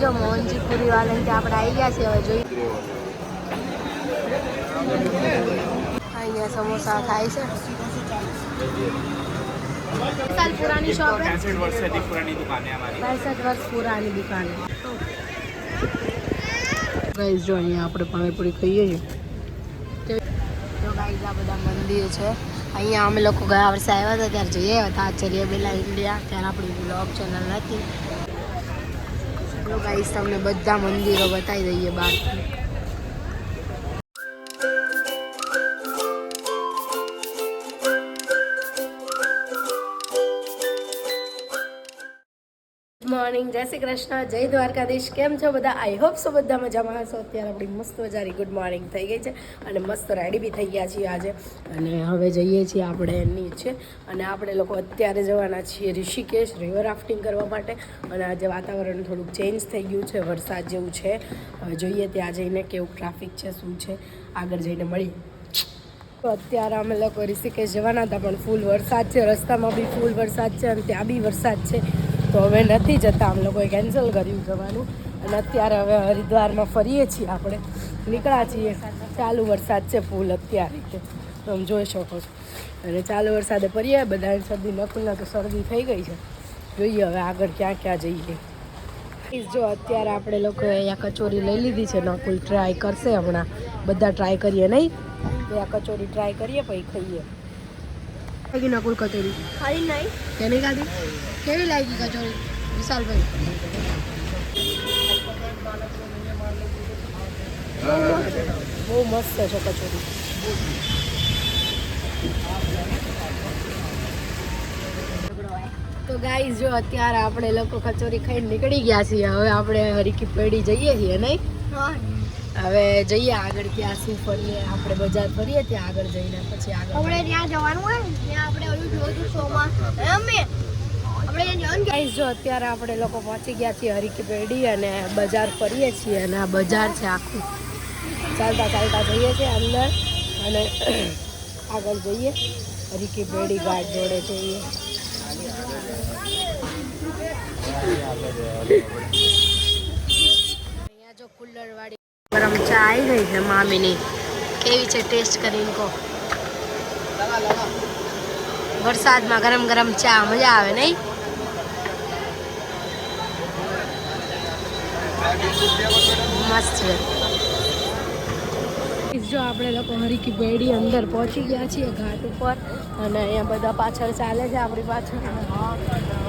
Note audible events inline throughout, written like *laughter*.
જો મોહનજી પુરી વાળાને ત્યાં આપણે આવી ગયા છે હવે જોઈએ અહીંયા સમોસા ખાય છે साल पुरानी शॉप है पैंसठ वर्ष से अधिक पुरानी दुकान है हमारी पैंसठ વર્ષ પુરાની દુકાન ગાઈઝ જો અહીંયા આપણે પાણીપુરી ખાઈએ છીએ તો ગાઈઝ આ બધા મંદિર છે અહીંયા અમે લોકો ગયા વર્ષે આવ્યા હતા ત્યારે જઈએ હતા આચાર્ય બેલા ઇન્ડિયા ત્યારે આપણી બ્લોગ ચેનલ હતી તો ગાઈઝ તમને બધા મંદિરો બતાવી દઈએ બહારથી મોર્નિંગ જય શ્રી કૃષ્ણ. જય દ્વારકાધીશ. કેમ છો બધા? આઈ હોપ સો બધા મજામાં હશો? અત્યારે આપણી મસ્ત મજાની ગુડ મોર્નિંગ થઈ ગઈ છે અને મસ્ત રેડી બી થઈ ગયા છીએ આજે. અને હવે જઈએ છીએ આપણે નીચે અને આપણે લોકો અત્યારે જવાના છીએ ઋષિકેશ રિવર રાફ્ટિંગ કરવા માટે. અને આજે વાતાવરણ થોડુંક ચેન્જ થઈ ગયું છે, વરસાદ જેવું છે. હવે જોઈએ ત્યાં જઈને કેવું ટ્રાફિક છે, શું છે. આગળ જઈને મળીએ. તો અત્યારે અમે લોકો ઋષિકેશ જવાના હતા, પણ ફૂલ વરસાદ છે. રસ્તામાં બી ફૂલ વરસાદ છે અને ત્યાં બી વરસાદ છે. તો હવે નથી જતા અમે લોકોએ કેન્સલ કર્યું જવાનું. અને અત્યારે હવે હરિદ્વારમાં ફરીએ છીએ આપણે. નીકળ્યા છીએ. ચાલુ વરસાદ છે ફૂલ અત્યારે. તમે જોઈ શકો છો. અને ચાલુ વરસાદે ફરીએ, બધાને શરદી નકુલના તો શરદી થઈ ગઈ છે. જોઈએ હવે આગળ ક્યાં ક્યાં જઈએ. જો અત્યારે આપણે લોકો અહીંયા કચોરી લઈ લીધી છે. નકુલ ટ્રાય કરશે હમણાં. બધા ટ્રાય કરીએ નહીં. તો કચોરી ટ્રાય કરીએ, પછી ખાઈએ. લાગી નકુલ કચોરી. ખાલી નહીં. કેની ખાધી? કેવી લાગી કચોરી? વિશાલભાઈ. બહુ મસ્ત છે કચોરી. તો ગાઈઝ જો અત્યારે આપણે લોકો કચોરી ખાઈને નીકળી ગયા છીએ. હવે આપણે હરીકી પેઢી જઈએ છીએ નહીં? હવે જઈએ આગળ ત્યાં શું ફરીએ આપણે બજાર ફરીએ ત્યાં આગળ જઈને પછી આગળ આપણે ત્યાં જવાનું હોય ત્યાં આપણે ઓલું જોયું શોમાં. અમે જો અત્યારે આપણે લોકો પહોંચી ગયા છીએ હરીકી પેઢી અને બજાર ફરીએ છીએ અને આ બજાર છે આખું. ચાલતા ચાલતા જઈએ છીએ અંદર અને *clears throat* આગળ જઈએ. હરીકી પેઢી ઘાટ જોડે જઈએ. અહીંયા જો કુલ્લર વાળી ગરમ ચા આવી ગઈ છે મામીની કેવી છે ટેસ્ટ કરીને કહો વરસાદમાં ગરમ ગરમ ચા મજા આવે નહીં મસ્ત છે જો આપણે લોકો હરીકી બેડી અંદર પહોંચી ગયા છીએ ઘાટ ઉપર અને અહીંયા બધા પાછળ ચાલે છે આપણી પાછળ.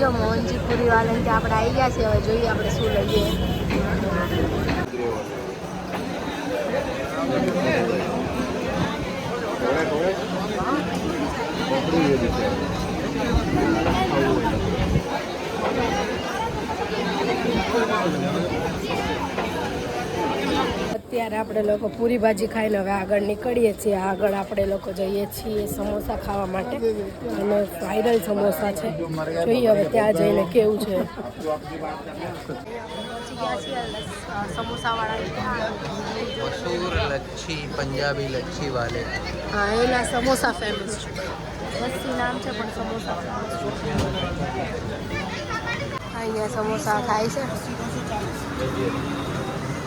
જો મોહનજી પૂરી વાળાને ત્યાં આપણે આવી ગયા છે હવે જોઈએ આપણે શું લઈએ. અત્યારે આપણે લોકો પૂરી ભાજી ખાઈને હવે આગળ નીકળીએ છીએ. આગળ આપણે લોકો જઈએ છીએ સમોસા ખાવા માટે. અને વાયરલ સમોસા છે. જોઈએ હવે ત્યાં જઈને કેવું છે. હા એના સમોસા ફેમસ છે. લસ્સી અહીંયા સમોસા ખાય છે.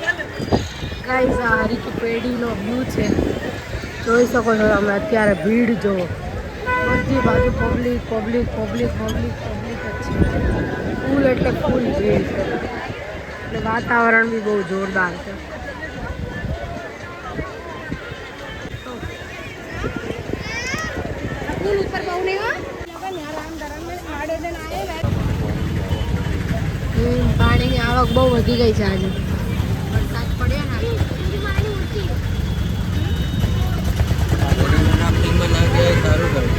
ગાઈઝ આ હરિકી પેઢીનો વ્યૂ છે. જોઈ શકો છો તમે અત્યારે ભીડ જુઓ બધી બાજુ public public public public public જ છે. ફૂલ એટલે ફૂલ ભીડ છે. એટલે વાતાવરણ બી બહુ જોરદાર છે. પાણીની આવક બહુ વધી ગઈ છે આજે વરસાદ પડ્યો ને રિવર રાફ્ટિંગમાં ના ગયા એ સારું થયું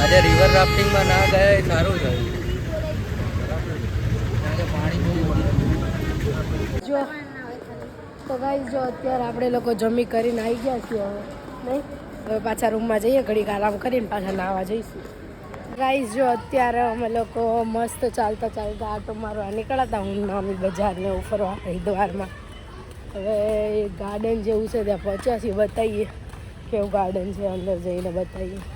આજે રિવર રાફ્ટિંગમાં ના ગયા એ સારું થયું જો, તો ગાઈ જો અત્યારે આપણે લોકો જમી કરીને આવી ગયા છીએ હવે, નહીં? હવે પાછા રૂમમાં જઈએ, ઘડીક આરામ કરીને પાછા નાહવા જઈશું. ગાઈઝ જો અત્યારે અમે લોકો મસ્ત ચાલતા ચાલતા આટો મારવા નીકળ્યા હતા. હું મામી બજારને એવું ફરવા હરિદ્વારમાં હવે ગાર્ડન જેવું છે, ત્યાં પહોંચ્યા છીએ, બતાવીએ. કેવું ગાર્ડન છે, અંદર જઈને બતાવીએ.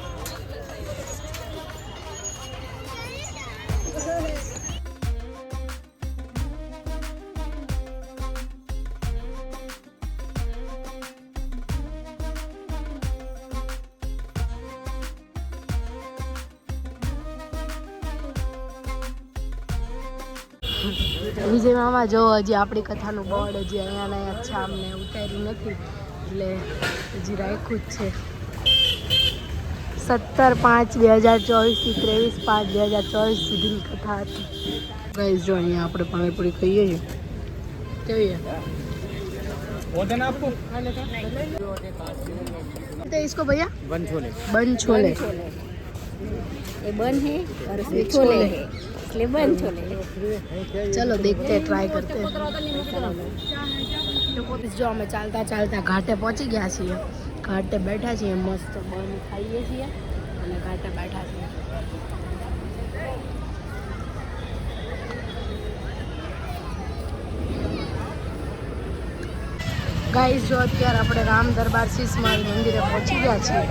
વિજય મામા જો હજી આપણી કથાનું બોર્ડ હજી અહીંયા ને અહીંયા છે અમને ઉતાર્યું નથી એટલે હજી રાખ્યું જ છે સત્તર પાંચ બે હજાર ચોવીસથી ત્રેવીસ પાંચ બે હજાર ચોવીસ સુધીની કથા હતી ગઈ જો અહીંયા આપણે પાણીપુરી ખાઈએ છીએ કેવી है वजन आपको तो इसको भैया वन छोले बन छोले ये बन है और ये इसमें छोले छोले है। है इसलिए बन छोले है ચલો દેખતે ટ્રાય કરતે જો અમે ચાલતા ચાલતા ઘાટે પહોંચી ગયા છીએ ઘાટે બેઠા છીએ મસ્ત બન ખાઈએ છીએ અને ઘાટે બેઠા છીએ ગાઈસ જો અત્યારે આપણે રામ દરબાર શીશ મહાલ મંદિરે પહોંચી ગયા છીએ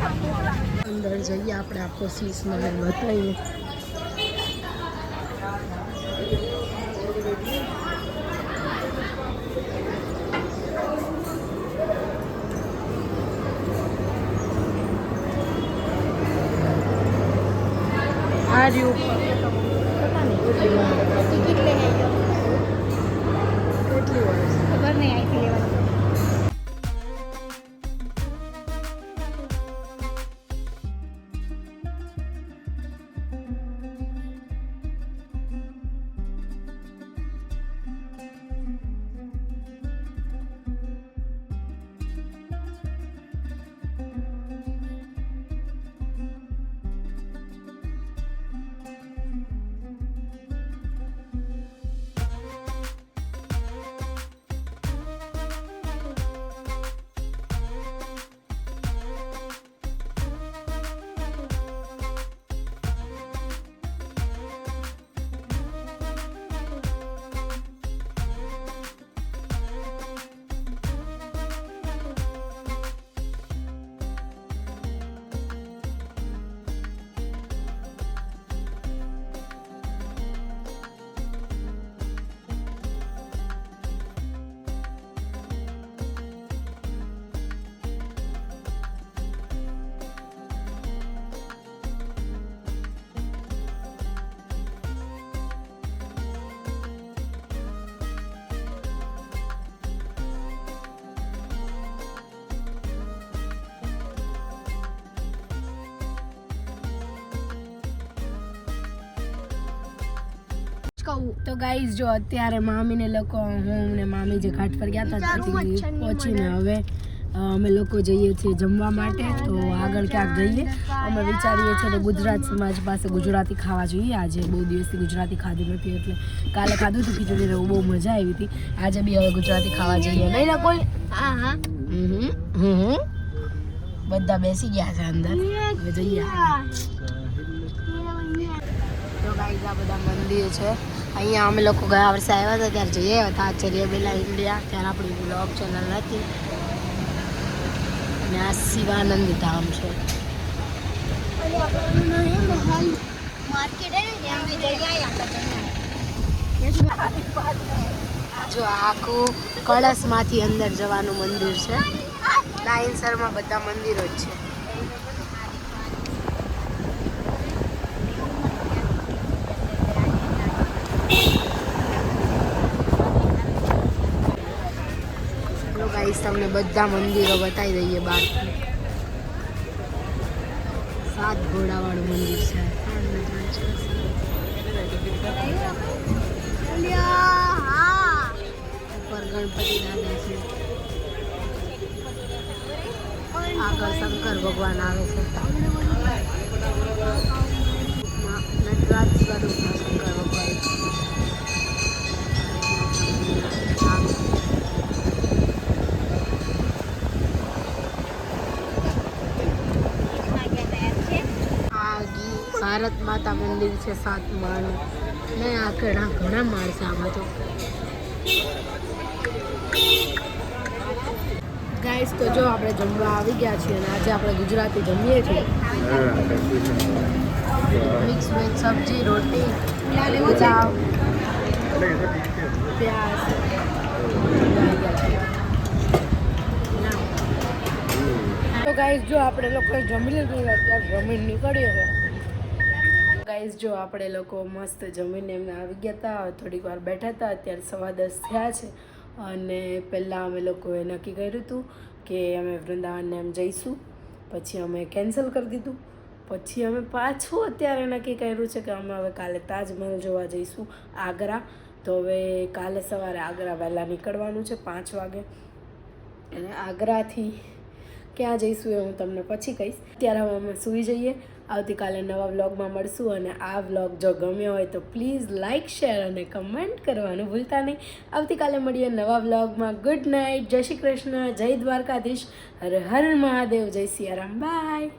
અંદર જઈએ આપણે આખો શીશ મહાલ બતાવીએ આ રહ્યું કેટલી વર્ષ ખબર નહીં અહીંથી લેવાનું. તો ગાઈઝ જો અત્યારે મામીને લોકો હું ને મામી જે ઘાટ પર ગયા હતા ત્યાંથી પહોંચીને હવે અમે લોકો જઈએ છીએ જમવા માટે. તો આગળ ક્યાંક જઈએ. અમે વિચારીએ છીએ તો ગુજરાત સમાજ પાસે ગુજરાતી ખાવા જોઈએ. આજે બહુ દિવસથી ગુજરાતી ખાધી નથી એટલે કાલે ખાધું હતું ખીચડી ને બહુ મજા આવી હતી. આજે બી હવે ગુજરાતી ખાવા જઈએ. નહીં ના કોઈ? હા હા. હમ હમ. બધા બેસી ગયા છે અંદર. જઈએ. ગાઈઝ બધા મંદિર છે. અહીંયા અમે લોકો ગયા વર્ષે આવ્યા હતા, ત્યારે જઈએ હતા આચાર્ય બેલા ઇન્ડિયા ત્યારે આપણી બ્લોગ ચેનલ નથી આ શિવાનંદ ધામ છે. અને જો આખું કળશમાંથી અંદર જવાનું મંદિર છે. લાઇનસરમાં બધા મંદિરો જ છે ચલો ગાઈસ તમને બધા મંદિરો બતાવી દઈએ બહાર સાત ઘોડાવાળું મંદિર છે. ઉપર ગણપતિ દાદા છે. આગળ શંકર ભગવાન આવે છે. નટરાજ સ્વરૂપમાં ભારત માતા મંદિર છે સાત માળનું ને આ ઘણા ઘણા માળ છે આમાં તો. ગાઈસ તો જો આપણે જમવા આવી ગયા છીએ અને આજે આપણે ગુજરાતી જમીએ છીએ. મિક્સ વેજ સબ્જી, રોટી, પુલાવ, પ્યાજ. તો ગાઈસ જો આપણે લોકોએ જમી લીધું જમીન નીકળીએ છે ગાઈસ જો આપણે લોકો મસ્ત જમીને એમને આવી ગયા હતા થોડીક વાર બેઠા હતા અત્યારે સવા દસ થયા છે. અને પહેલાં અમે લોકોએ નક્કી કર્યું હતું કે અમે વૃંદાવનને એમ જઈશું. પછી અમે કેન્સલ કરી દીધું. પછી અમે પાછું અત્યારે નક્કી કર્યું છે કે અમે હવે કાલે તાજમહલ જોવા જઈશું, આગ્રા. તો હવે કાલે સવારે આગ્રા વહેલાં નીકળવાનું છે, પાંચ વાગે. અને આગ્રાથી ક્યાં જઈશું એ હું તમને પછી કહીશ. ત્યારે હવે અમે સૂઈ જઈએ. આવતીકાલે નવા વ્લોગમાં મળશું અને આ વ્લોગ જો ગમ્યો હોય તો પ્લીઝ લાઇક શેર અને કમેન્ટ કરવાનું ભૂલતા નહીં. આવતીકાલે મળીએ નવા વ્લોગમાં. ગુડ નાઇટ જય શ્રી કૃષ્ણ. જય દ્વારકાધીશ. હર હર મહાદેવ. જય સિયારામ. બાય